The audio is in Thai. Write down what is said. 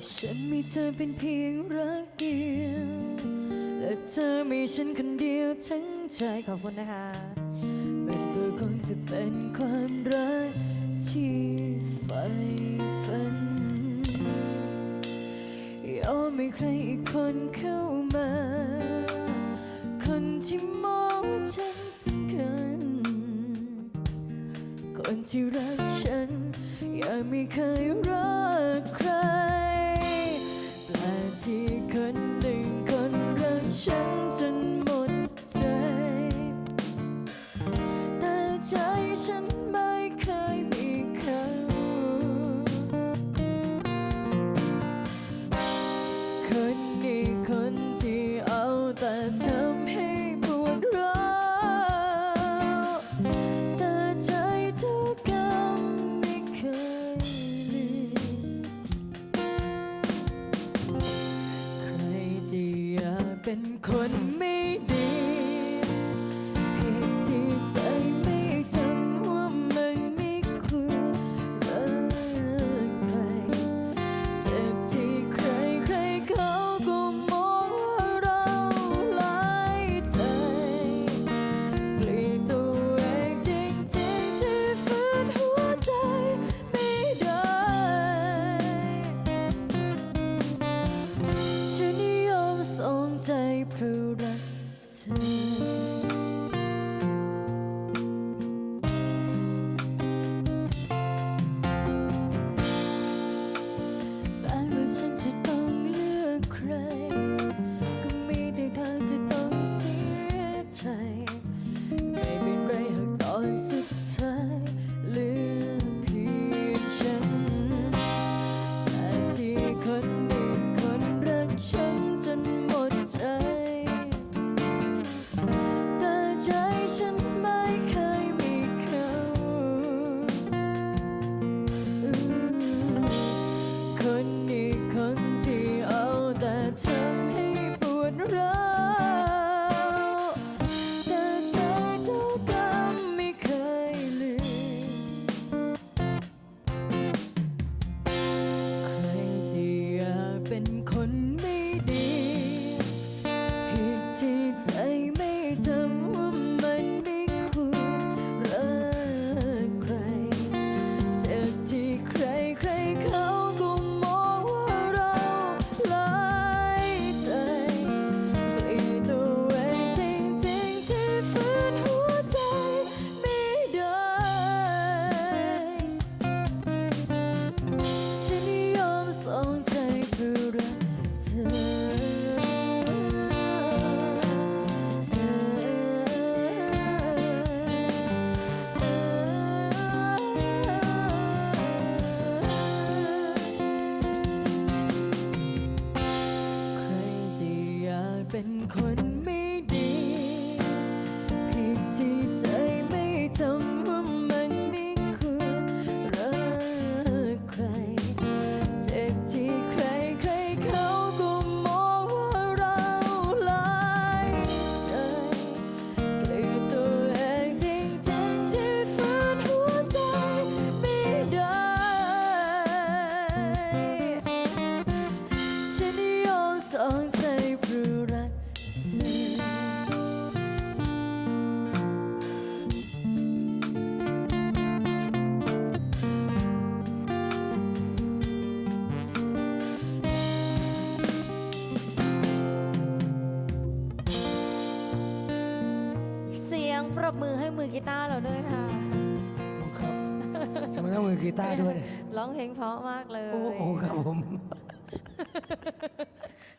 ่ฉันมีเธอเป็นเพียงรักเดียว และเธอมีฉันคนเดียวทั้งใจขอบคุณนะคะมันก็คงจะเป็นความรักที่ไฟฝันยอมไม่ใครอีกคนเข้ามา คนที่มองฉันสำคัญ คนที่รักฉันอยังไม่เคยรัก show. เป็นคนไม่ดี Who? ไม่ดีผิดที่ใจไม่ทำ เป็นคนไม่ บมือให้มือกีตาร์เราด้วยค่ะครับจะมรภูมือกีตาร์ด้วย ร้องเพลงเพราะมากเลย โอ้โหครับผม